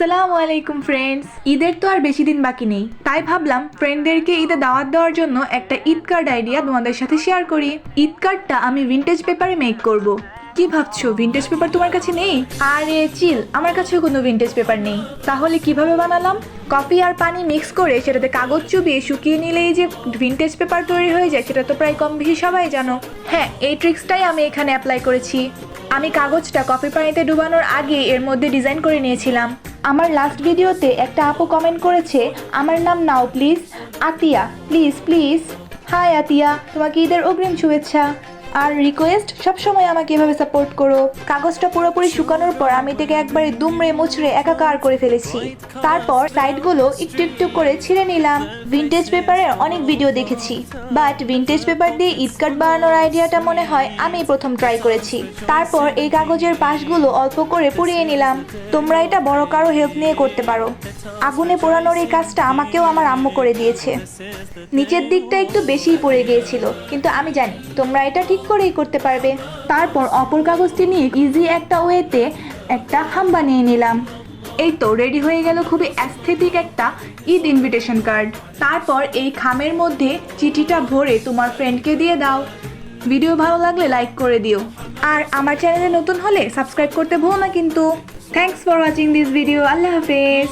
আসসালামু আলাইকুম ফ্রেন্ডস ঈদের তো আর বেশি দিন বাকি নেই। তাই ভাবলাম ফ্রেন্ডদেরকে ঈদে দাওয়াত দেওয়ার জন্য একটা ঈদ কার্ড আইডিয়া তোমাদের সাথে শেয়ার করি। ঈদ কার্ডটা আমি ভিন্টেজ পেপারে মেক করব। কি ভাবছ? ভিন্টেজ পেপার তোমার কাছে নেই? আরে চিল আমার কাছেও কোনো ভিন্টেজ পেপার নেই। তাহলে কীভাবে বানালাম? কফি আর পানি মিক্স করে সেটাতে কাগজ চুবিয়ে শুকিয়ে নিলেই যে ভিন্টেজ পেপার তৈরি হয়ে যায়, সেটা তো প্রায় কম বেশি সবাই জানো। হ্যাঁ এই ট্রিক্সটাই আমি এখানে অ্যাপ্লাই করেছি। আমি কাগজটা কফি পানিতে ডুবানোর আগে এর মধ্যে ডিজাইন করে নিয়েছিলাম। আমার লাস্ট ভিডিওতে একটা আপু কমেন্ট করেছে, আমার নাম নাও please Atiya please please hi Atiya, তোমাকে ঈদের অগ্রিম শুভেচ্ছা। আর রিকোয়েস্ট সবসময় আমাকে এভাবে সাপোর্ট করো। কাগজটা পুরোপুরি শুকানোর পর আমি এটাকে একবারে দুমড়ে মুচড়ে একাকার করে ফেলেছি। তারপর সাইডগুলো একটু একটু করে ছিঁড়ে নিলাম। ভিন্টেজ পেপারে অনেক ভিডিও দেখেছি। বাট ভিন্টেজ পেপার দিয়ে ঈদ বানানোর আইডিয়াটা মনে হয় আমি প্রথম ট্রাই করেছি। তারপর এই কাগজের পাশগুলো অল্প করে পুড়িয়ে নিলাম। তোমরা এটা বড় কারও হেল্প নিয়ে করতে পারো। আগুনে পোড়ানোর এই কাজটা আমাকেও আমার আম্মু করে দিয়েছে। নিচের দিকটা একটু বেশিই পড়ে গিয়েছিল, কিন্তু আমি জানি তোমরা এটা ঠিক করেই করতে পারবে। তারপর অপর কাগজটি নিয়ে ইজি একটা ওয়েতে একটা খাম বানিয়ে নিলাম। এই তো রেডি হয়ে গেল খুবই অ্যাস্থেটিক একটা ঈদ ইনভিটেশন কার্ড তারপর এই খামের মধ্যে চিঠিটা ভরে তোমার ফ্রেন্ডকে দিয়ে দাও। ভিডিও ভালো লাগলে লাইক করে দিও। আর আমার চ্যানেলে নতুন হলে সাবস্ক্রাইব করতে ভুলো না কিন্তু। Thanks for watching this video আল্লাহ হাফেজ।